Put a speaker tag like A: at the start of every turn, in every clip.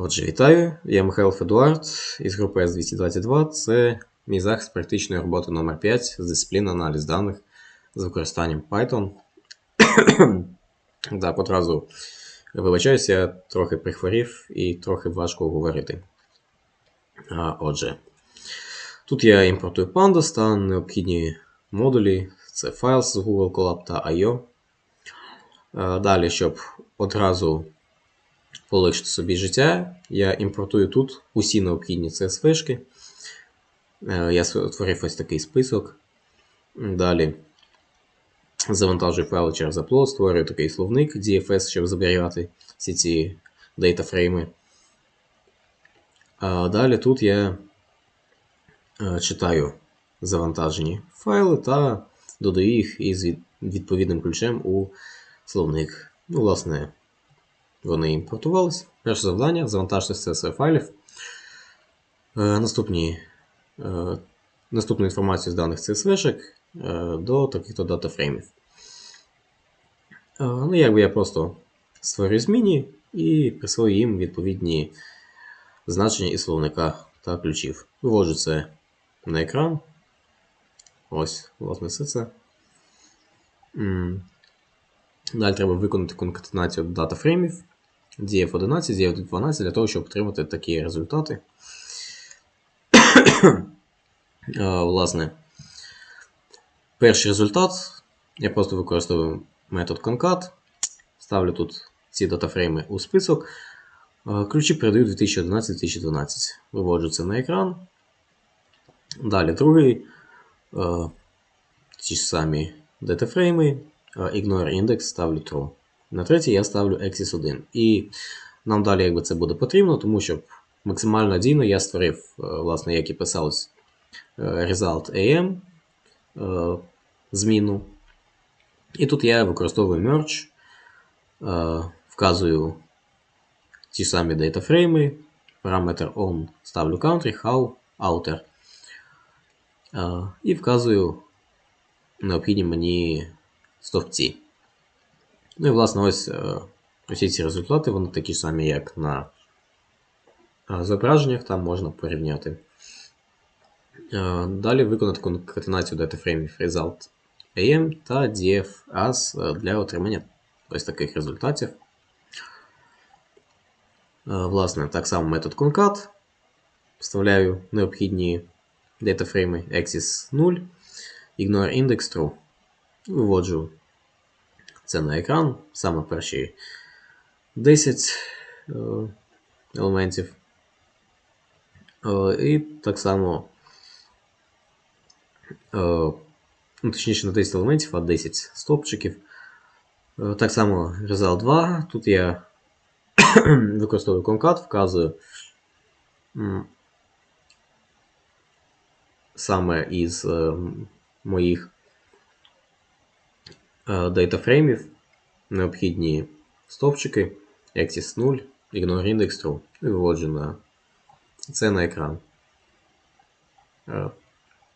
A: Отже, вітаю, я Михайло Федуард із групи S222. Це мій захист практичної роботи номер 5 з дисципліни аналіз даних з використанням Python. так, одразу вибачаюся, я трохи прихворів і трохи важко говорити. А, Отже, тут я імпортую Pandas та необхідні модулі. Це файл з Google Colab та I.O. А, Далі, щоб одразу полегшити собі життя, я імпортую тут усі необхідні CSV-шки. Е, Я створив ось такий список. Далі завантажую файли через upload, створюю такий словник DFS, щоб зберігати всі ці дейтафрейми. А далі тут я е, читаю завантажені файли та додаю їх із відповідним ключем у словник. Ну, власне, вони імпортувалися. Перше завдання завантажити CSV файлів. Е, наступні, е, наступну інформацію з даних CSV-шек е, до таких-то датафреймів. Ну, якби я просто створюю зміни і присвою їм відповідні значення із словника та ключів. Виводжу це на екран. Ось, власне, все це. Далі треба виконати конкатенацію датафреймів DF11, DF12 для того, щоб отримати такі результати. Е, Власне, перший результат я просто використовую метод concat, ставлю тут ці датафрейми у список. Е, Ключі передаю 2011-2012. Виводжу це на екран. Далі другий. е, Ті ж самі датафрейми. Ignore index ставлю true. На третій я ставлю Axis 1. І нам далі якби це буде потрібно, тому що максимально надійно я створив, е, власне, як і писалось, е, result AM е, зміну. І тут я використовую merge, вказую ті самі датафрейми, параметр on ставлю country, how, outer. І вказую необхідні мені стовпці. Ну і власне ось е, усі ці результати, вони такі самі, як на е, зображеннях, там можна порівняти. Е, Далі виконати конкатенацію датафреймів result AM та df-as е, для отримання ось таких результатів. Е, Власне, так само метод concat. Вставляю необхідні датафрейми axis 0, ignore index true. Виводжу це на екран, саме перші 10 е, елементів. Е, І так само, е, ну, точніше, не 10 елементів, а 10 стопчиків. Так само result 2. Тут я використовую concat, вказую саме із моїх датафреймів необхідні стовпчики axis 0, ignore index true і виводжу на це на екран.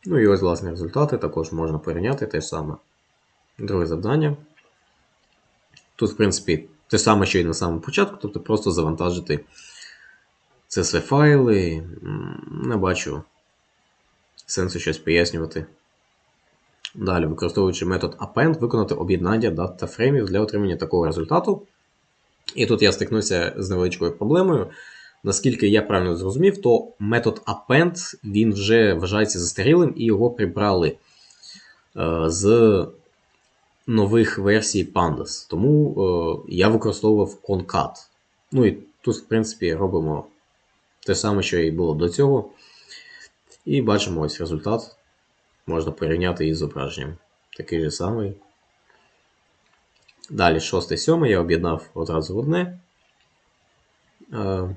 A: Ну і ось власне результати також можна порівняти те ж саме. Друге завдання. Тут, в принципі, те саме, що і на самому початку, тобто просто завантажити CSV файли. Не бачу сенсу щось пояснювати. Далі, використовуючи метод append, виконати об'єднання датафреймів для отримання такого результату. І тут я стикнувся з невеличкою проблемою. Наскільки я правильно зрозумів, то метод append він вже вважається застарілим і його прибрали е, з нових версій Pandas. Тому е, я використовував concat. Ну і тут, в принципі, робимо те саме, що і було до цього. І бачимо ось результат. Можна порівняти із зображенням. Такий же самий. Далі, 6 7 я об'єднав одразу в одне. Е,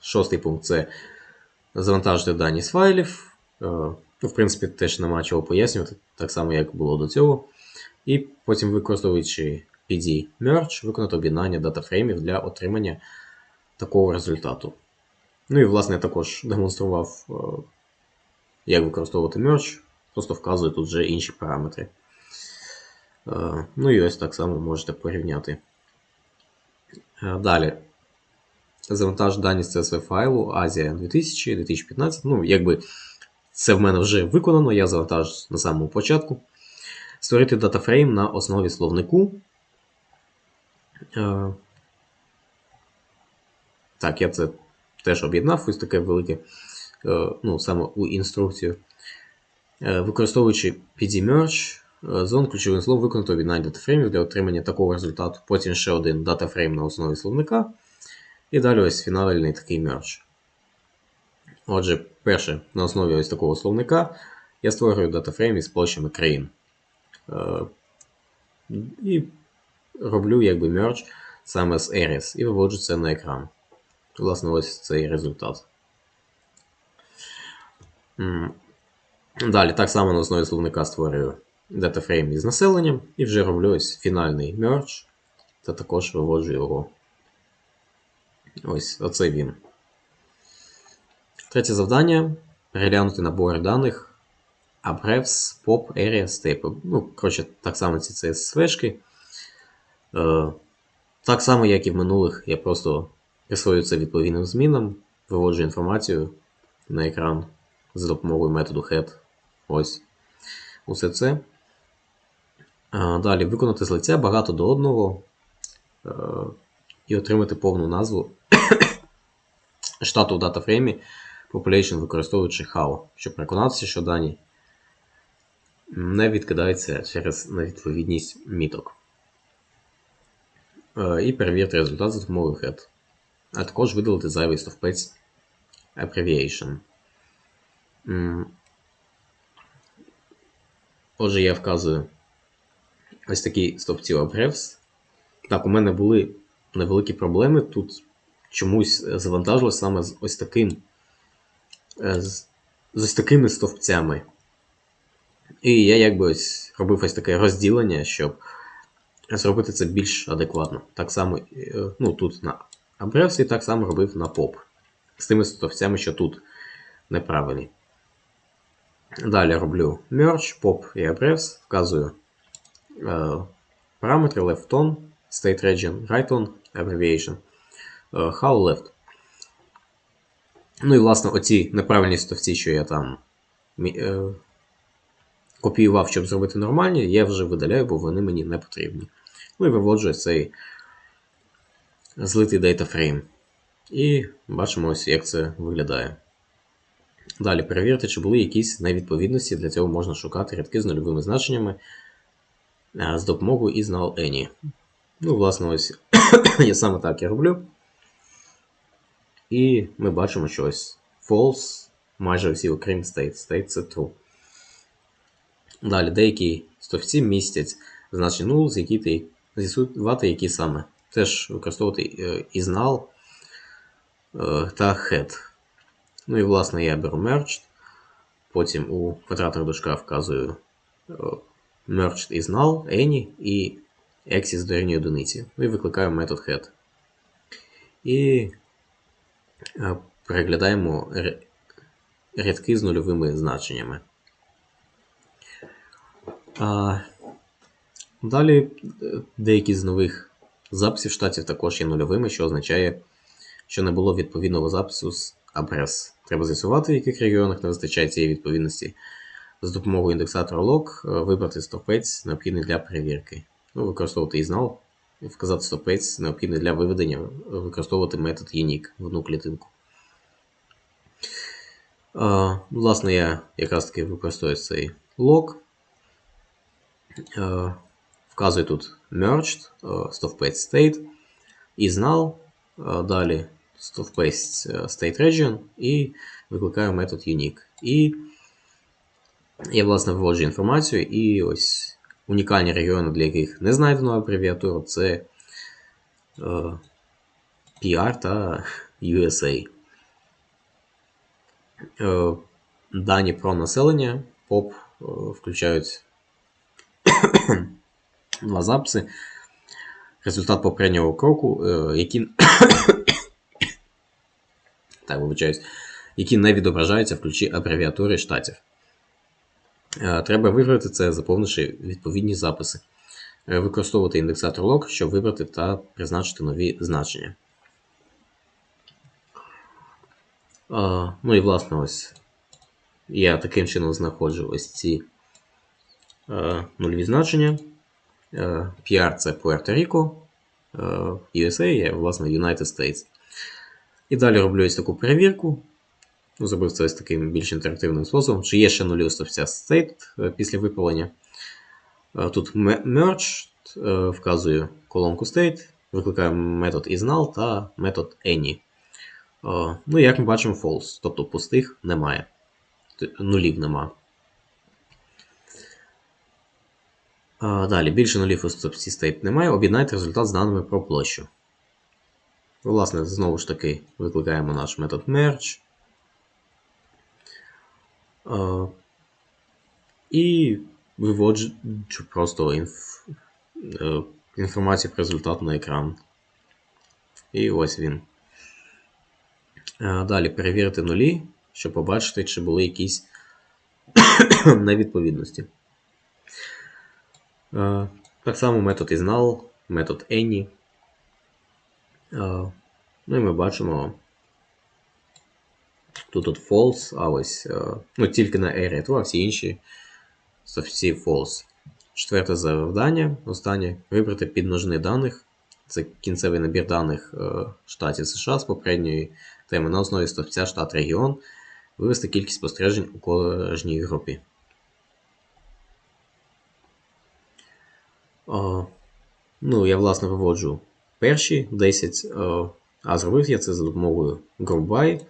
A: Шостий пункт це завантажити дані з файлів. Е, Ну, в принципі, теж нема чого пояснювати, так само, як було до цього. І потім, використовуючи PD Merge, виконати об'єднання датафреймів для отримання такого результату. Ну і, власне, я також демонстрував, е, як використовувати Merge, просто вказую тут вже інші параметри. Е, Ну і ось так само можете порівняти. Е, Далі. завантаж дані з CSV файлу Азія 2000, 2015. Ну, якби це в мене вже виконано, я завантаж на самому початку. Створити датафрейм на основі словнику. Е, Так, я це теж об'єднав ось таке велике, ну, саме у інструкцію. Е, Використовуючи PD-merge, е, зон ключовим словом виконати об'єднання датафреймів для отримання такого результату. Потім ще один датафрейм на основі словника. І далі ось фінальний такий мерч. Отже, перше, на основі ось такого словника я створюю датафрейм із площами країн. Е, І роблю якби мерч саме з Ares і виводжу це на екран. Власне, ось цей результат. Далі, так само на основі словника створюю датафрейм із населенням і вже роблю ось фінальний мерч та також виводжу його. Ось оце він. Третє завдання переглянути набори даних Abrevs, POP, Area, Step. Ну, коротше, так само ці CSV-шки. Е, так само, як і в минулих, я просто присвоюю це відповідним змінам, виводжу інформацію на екран за допомогою методу head. Ось. Усе це. Далі виконати з лиця багато до одного е, і отримати повну назву штату в датафреймі Population, використовуючи HAO, щоб переконатися, що дані не відкидаються через невідповідність міток. Е, І перевірити результат за допомогою head. А також видалити зайвий стовпець abbreviation. Отже, я вказую ось такі стовпці abrevs. Так, у мене були невеликі проблеми. Тут чомусь завантажилось саме з ось таким е, з, з ось такими стовпцями. І я якби ось робив ось таке розділення, щоб зробити це більш адекватно. Так само, е, ну тут на Abrevs і так само робив на POP. З тими стовпцями, що тут неправильні. Далі роблю merge, pop і abrevs, вказую е, параметри left on, state region, right on, abbreviation, е, how left. Ну і власне оці неправильні стовці, що я там е, копіював, щоб зробити нормальні, я вже видаляю, бо вони мені не потрібні. Ну і виводжу цей злитий датафрейм. І бачимо ось, як це виглядає. Далі перевірте, чи були якісь невідповідності. Для цього можна шукати рядки з нульовими значеннями з допомогою із null any. Ну, власне, ось я саме так і роблю. І ми бачимо, що ось false, майже всі окрім state. State це true. Далі деякі стовпці містять значення null, з які ти з'ясувати, які саме. Теж використовувати is null та head. Ну і, власне, я беру merged, потім у квадратних дужках вказую merged is null, any і axis дорівнює одиниці. Ну і викликаю метод head. І переглядаємо рядки з нульовими значеннями. Далі деякі з нових записів штатів також є нульовими, що означає, що не було відповідного запису з Абрес. Треба з'ясувати, в яких регіонах не вистачає цієї відповідності. З допомогою індексатора log вибрати стовпець, необхідний для перевірки. Ну, Використовувати iSnull, вказати стовпець, необхідний для виведення, використовувати метод unique в одну клітинку. А, власне, я якраз таки використовую цей log. А, вказую тут merged, стовпець state, isNull, далі стовпець state region і викликаю метод unique. І я, власне, виводжу інформацію, і ось унікальні регіони, для яких не знайдено абревіатуру, це PR та USA. Е, дані про населення е, включають два записи. Результат попереднього кроку, е, які так, вибачаюсь, які не відображаються в ключі абревіатури штатів. Е, треба вибрати це, заповнивши відповідні записи. Е, використовувати індексатор log, щоб вибрати та призначити нові значення. Ну і власне ось я таким чином знаходжу ось ці нульові значення. PR це Пуерто-Ріко, USA є, власне, United States. І далі роблю ось таку перевірку. Ну, Зробив це ось таким більш інтерактивним способом. Чи є ще нулі у стовпця state після виправлення. Тут merge вказую колонку state, викликаю метод isNull та метод any. Ну, як ми бачимо, false, тобто пустих немає. Нулів нема. Далі, більше нулів у стопці state немає. Об'єднайте результат з даними про площу. Власне, знову ж таки, викликаємо наш метод merge. І виводжу просто інф... Е, інформацію про результат на екран. І ось він. Далі перевірити нулі, щоб побачити, чи були якісь невідповідності. Так само метод isNull, метод any. Ну і ми бачимо. Тут от false, а ось ну, тільки на area 2, а всі інші всі false. Четверте завдання. Останнє вибрати підмножини даних. Це кінцевий набір даних штатів США з попередньої теми на основі стовпця штат регіон. Вивести кількість спостережень у кожній групі. Ну, Я, власне, виводжу перші 10, а зробив я це за допомогою GroupBy,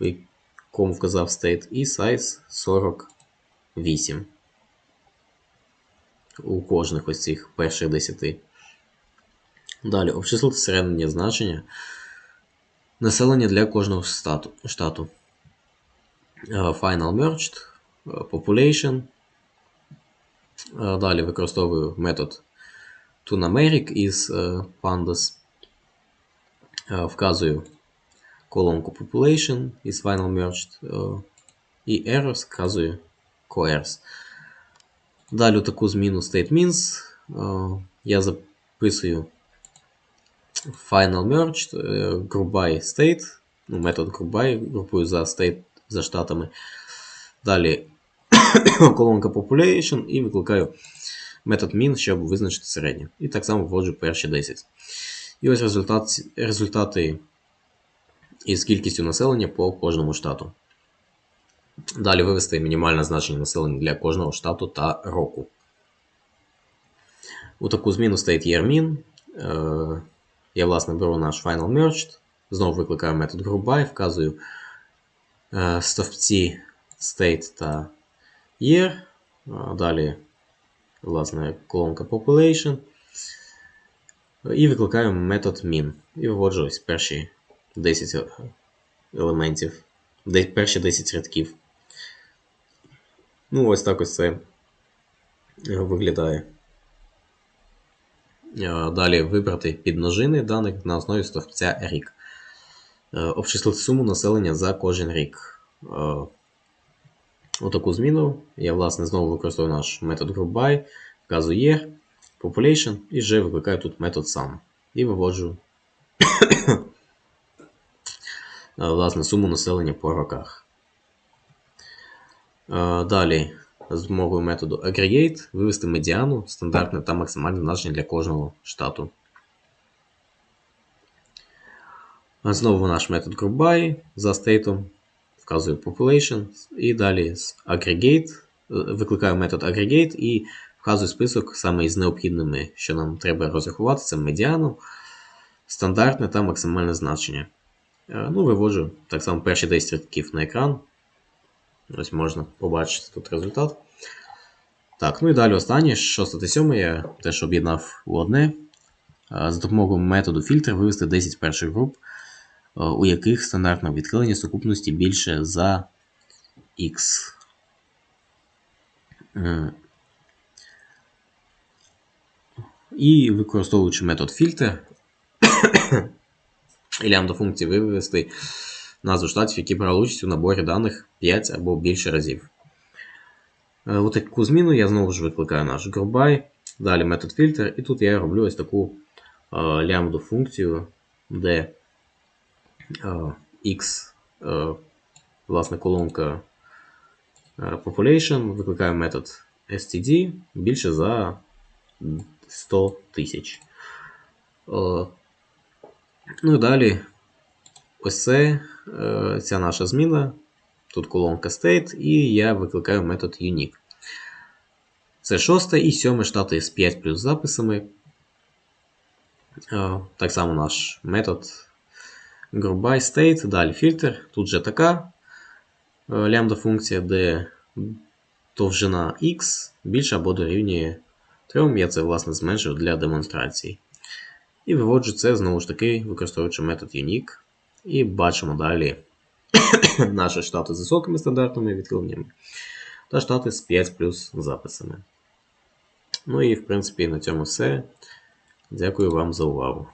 A: в якому вказав state, і size 48 у кожних ось цих перших 10. Далі обчислити середнє значення населення для кожного штату. Final merged, population. Далі використовую метод ToNumeric із Pandas. Вказую колонку Population із Final Merged і errors вказую coerce. Далі таку зміну StateMeans я записую Final Merged, group by state, ну, метод GroupBy, групую за state за штатами. Далі колонка Population і викликаю метод min, щоб визначити середнє. І так само вводжу перші 10. І ось результат, результати із кількістю населення по кожному штату. Далі вивести мінімальне значення населення для кожного штату та року. У таку зміну state yearmin. Е, я, власне, беру наш final. Знову викликаю метод GroupBy, вказую е, стовпці state та year. Далі, власне, колонка population. І викликаю метод min. І виводжу ось перші 10 елементів, перші 10 рядків. Ну, ось так ось це виглядає. Далі вибрати підмножини даних на основі стовпця рік. Обчислити суму населення за кожен рік. Отаку зміну. Я, власне, знову використовую наш метод GroupBy, вказую year, population і вже викликаю тут метод sum. І виводжу власне, суму населення по роках. Далі, з допомогою методу Aggregate вивести медіану, стандартне та максимальне значення для кожного штату. Знову наш метод GroupBy за стейтом, вказую Population, і далі Aggregate, е, викликаю метод Aggregate і вказую список саме із необхідними, що нам треба розрахувати, це медіану, стандартне та максимальне значення. Е, ну, Виводжу так само перші 10 рядків на екран. Ось можна побачити тут результат. Так, ну і далі останнє, 6 та 7 я теж об'єднав у одне. За допомогою методу фільтр вивести 10 перших груп, у яких стандартне відхилення сукупності більше за X. І використовуючи метод фільтр, і лямбда функції вивести назву штатів, які брали участь у наборі даних 5 або більше разів. Е, ось таку зміну я знову ж викликаю наш GroupBy, далі метод filter, і тут я роблю ось таку е, лямбду функцію, де е, x власне, колонка е, population, викликаю метод std більше за 100 тисяч. Е, Ну і далі ось це, е, ця наша зміна. Тут колонка state, і я викликаю метод unique. Це шосте і сьоме штати з 5 плюс записами. Е, Так само наш метод group by state, далі фільтр. Тут же така е, лямбда функція, де довжина x більша або дорівнює 3. Я це власне зменшив для демонстрації. І виводжу це знову ж таки, використовуючи метод unique. І бачимо далі наші штати з високими стандартними відхиленнями та штати з 5 плюс записами. Ну і в принципі на цьому все. Дякую вам за увагу.